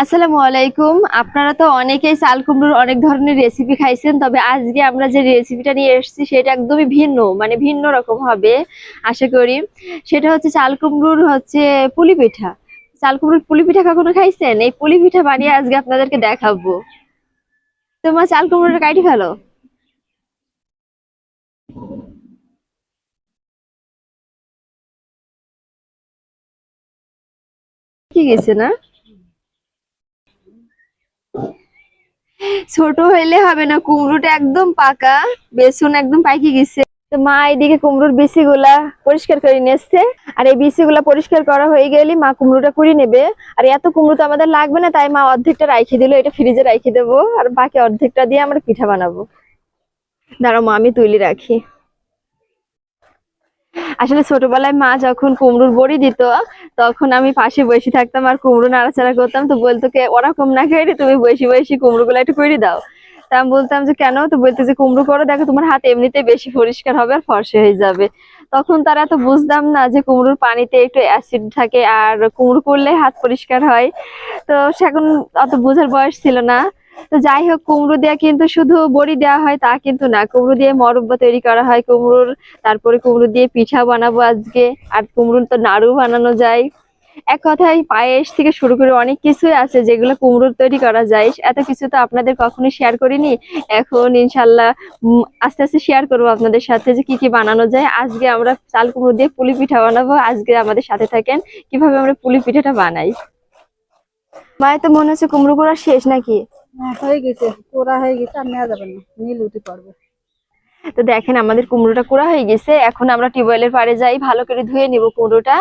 আসসালামু আলাইকুম। আপনারা তো অনেকেই চাল কুমড়োর অনেক ধরনের রেসিপি খাইছেন, তবে আজকে আমরা যে রেসিপিটা নিয়ে এসেছি সেটা একদমই ভিন্ন মানে ভিন্ন রকম হবে, আশা করি। সেটা হচ্ছে চাল কুমড়োর হচ্ছে পুলি পিঠা। চাল কুমড়োর পুলি পিঠা কখনো খাইছেন? এই পুলি পিঠা বানিয়ে আজকে আপনাদেরকে দেখাবো। তোমার চাল কুমড়োটা কাটি ফেলো। কি গেছে না? ছোট হইলে হবে না, কুমড়োটা একদম পাকা, বেসন একদম পাইকে গেছে। তো মা এইদিকে কুমড়োর বিসি গুলা পরিষ্কার করে নিয়ে এসছে আর এই বিসি গুলা পরিষ্কার করা হয়ে গেলে মা কুমড়োটা কুড়ি নেবে। আর এত কুমড়ো তো আমাদের লাগবে না, তাই মা অর্ধেকটা রাখি দিল, এটা ফ্রিজে রাইখে দেবো। আর বাকি অর্ধেকটা দিয়ে আমরা পিঠা বানাবো। দাঁড়াও মা, আমি তুলি রাখি। আসলে ছোটবেলায় মা যখন কুমড়োর বড়ি দিত, তখন আমি পাশে বসে থাকতাম আর কুমড়ো নাড়াচাড়া করতাম। তো বলতো কে ওরকম না খেয়ে তুমি বসে বসে কুমড়ো গুলো একটু করে দাও। তা আমি বলতাম যে, কেন? তো বলতে যে কুমড়ো করো, দেখো তোমার হাত এমনিতে বেশি পরিষ্কার হবে আর ফর্সে হয়ে যাবে। তখন তারা তো বুঝতাম না যে, কুমড়োর পানিতে একটু অ্যাসিড থাকে আর কুমড়ো করলে হাত পরিষ্কার হয়। তো সে এখন অত বোঝার বয়স ছিল না। তো যাই হোক, কুমড়ো দেওয়া কিন্তু শুধু বড়ি দেওয়া হয়, তা কিন্তু না। কুমড়ো দিয়ে মরব্বা তৈরি করা হয়, কুমড়োর তারপরে কুমড়ো দিয়ে পিঠা বানাবো আজকে। আর কুমড়োর তো নাড়ু বানানো যায়। এক কথায় পায়েস থেকে শুরু করে অনেক কিছুই আছে যেগুলো কুমড়োর তৈরি করা যায়। এত কিছু তো আপনাদের কখনোই শেয়ার করিনি। এখন ইনশাল্লাহ আস্তে আস্তে শেয়ার করব আপনাদের সাথে যে কি কি বানানো যায়। আজকে আমরা চাল কুমড়ো দিয়ে পুলি পিঠা বানাবো। আজকে আমাদের সাথে থাকেন কীভাবে আমরা পুলি পিঠাটা বানাই। মায়ের তো মনে হচ্ছে কুমড়ো করা শেষ নাকি? হ্যাঁ, গেছে। পোড়া গেছে আর নেওয়া যাবে না। নীল উঠে পড়বে। তো দেখেন আমাদের কুমড়োটা কুড়া হয়ে গেছে। এখন আমরা টিউবওয়েলের পাড়ে যাই ভালো করে ধুয়ে নিব কুমড়োটা।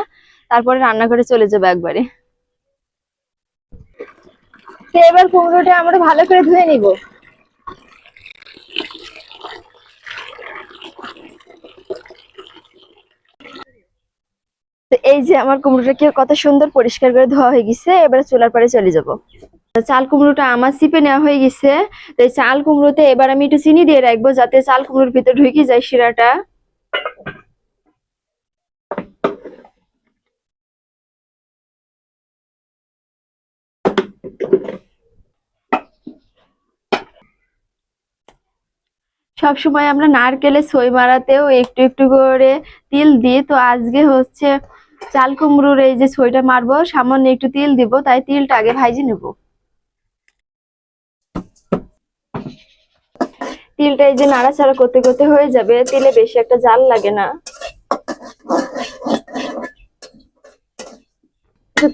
তারপরে রান্নাঘরে চলে যাব একবারে। তো এবার কুমড়োটা আমরা ভালো করে ধুয়ে নিব। তো এই যে আমার কুমড়োটাকে কত সুন্দর পরিষ্কার করে ধোয়া হয়ে গেছে এবারে চুলার পাড়ে চলে যাব। চাল কুমড়োটা আমার চিপে নেওয়া হয়ে গেছে। তো চাল কুমড়োতে এবার আমি একটু চিনি দিয়ে রাখব যাতে চাল কুমড়োর ভিতর ঢুকে যায় শিরাটা। সব সময় আমরা নারকেলের সই মারাতেও একটু একটু করে তিল দিই। তো আজকে হচ্ছে চাল কুমড়োর এই যে সইটা মারবো, সামান্য একটু তিল দিব, তাই তিলটা আগে ভাইজে নেব। তিলটা এই যে নাড়াচাড়া করতে করতে হয়ে যাবে, তিলে বেশি একটা জাল লাগে না।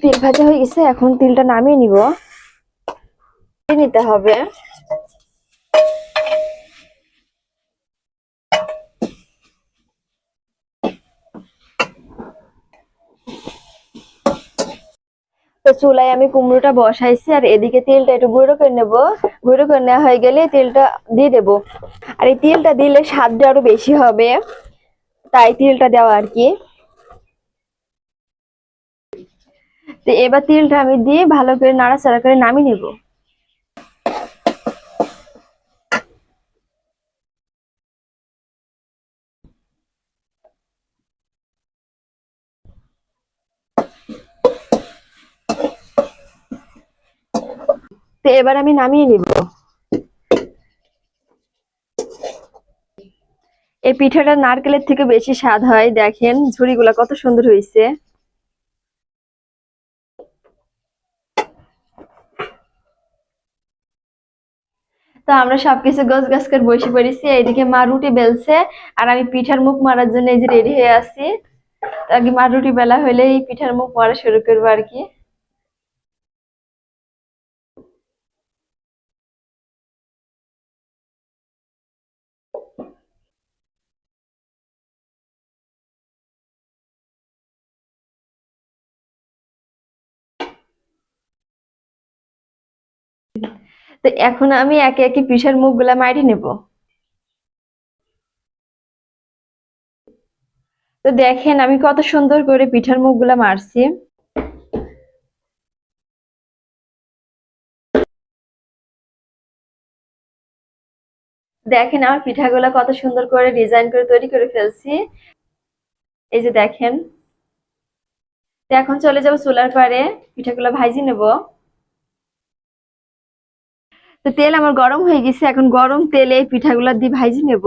তিল ভাজা হয়ে গেছে, এখন তিলটা নামিয়ে নিব। নিতে হবে। তো চুলায় আমি কুমড়োটা বসাইছি আর এদিকে তেলটা একটু গুঁড়ো করে নেব। গুঁড়ো করে নেওয়া হয়ে গেলে তেলটা দিয়ে দেবো। আর এই তেলটা দিলে স্বাদটা আরও বেশি হবে। তাই তেলটা দেওয়া আর কি। তো এবার তেলটা আমি দিয়ে ভালো করে নাড়াচাড়া করে নামিয়ে নেব। এবার আমি নামিয়ে নিব। এই পিঠাটা নারকেলের থেকে বেশি স্বাদ হয়, দেখেন ঝুড়িগুলা কত সুন্দর হয়েছে তো আমরা সবকিছু গোছ গাছ করে বসে পড়েছি, এইদিকে মা রুটি বেলছে, আর আমি পিঠার মুখ মারার জন্য এই যে রেডি হয়ে আছি। আগে মা রুটি বেলা হলে এই পিঠার মুখ মারা শুরু করব আর কি। তো এখন আমি একে একে পিঠার মুখগুলা মারি নেব। তো দেখেন, আমি কত সুন্দর করে পিঠার মুখগুলা মারছি। দেখেন, আমার পিঠাগুলা কত সুন্দর করে ডিজাইন করে তৈরি করে ফেলছি। এই যে দেখেন। এখন চলে যাব চুলার পাড়ে, পিঠাগুলো ভাজি নেব। তো তেল আমার গরম হয়ে গেছে, এখন গরম তেলে পিঠাগুলো দিয়ে ভাজি নেব।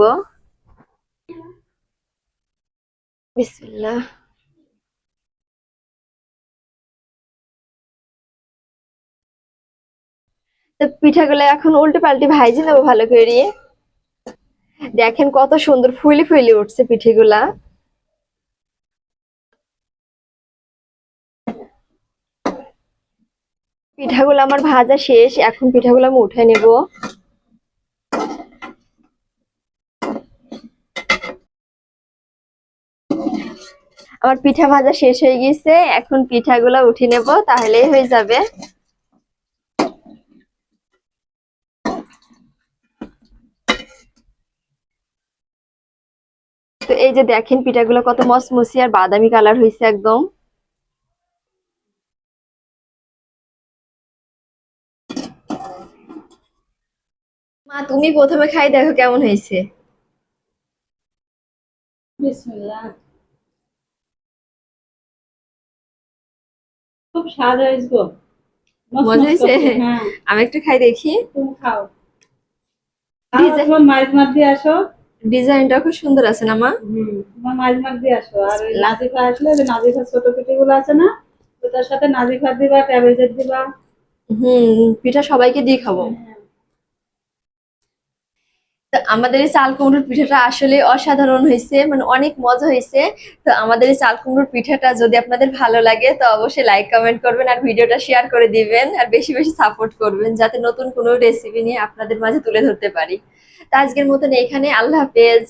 তো পিঠাগুলো এখন উল্টে পাল্টে ভাজি নেব ভালো করে দেখেন কত সুন্দর ফুলি ফুলি উঠছে পিঠেগুলা। পিঠাগুলো আমার ভাজা শেষ, এখন পিঠাগুলো আমি উঠে নেব। আমার পিঠা ভাজা শেষ হয়ে গেছে এখন পিঠাগুলো উঠে নেব, তাহলেই হয়ে যাবে। তো এই যে দেখেন পিঠাগুলো কত মসমসি আর বাদামি কালার হয়েছে একদম। মা তুমি প্রথমে খাই দেখো কেমন হয়েছে। বিসমিল্লাহ। খুব স্বাদ হয়েছে গো। মজা হয়েছে? হ্যাঁ। আমি একটু খাই দেখি। তুমি খাও। মাছ মাছ দিয়ে আসো। ডিজাইনটা খুব সুন্দর আছে না মা? হুম তোমার মাছ মাছ দিয়ে আসো। আর নাজিফা আসলে নাজিফা ছোট পিঠেগুলো আছে না ওটার সাথে নাজিফা দিবা ক্যাবেজের দিবা। হুম পিঠা সবাইকে দিয়ে খাব। তো আমাদের এই চাল কুমড়োর পিঠাটা আসলে অসাধারণ হয়েছে মানে অনেক মজা হয়েছে। তো আমাদের এই চাল কুমড়োর পিঠাটা যদি আপনাদের ভালো লাগে, তো অবশ্যই লাইক কমেন্ট করবেন আর ভিডিওটা শেয়ার করে দিবেন আর বেশি বেশি সাপোর্ট করবেন, যাতে নতুন কোনো রেসিপি নিয়ে আপনাদের মাঝে তুলে ধরতে পারি। তো আজকের মতন এখানে, আল্লাহ হাফেজ।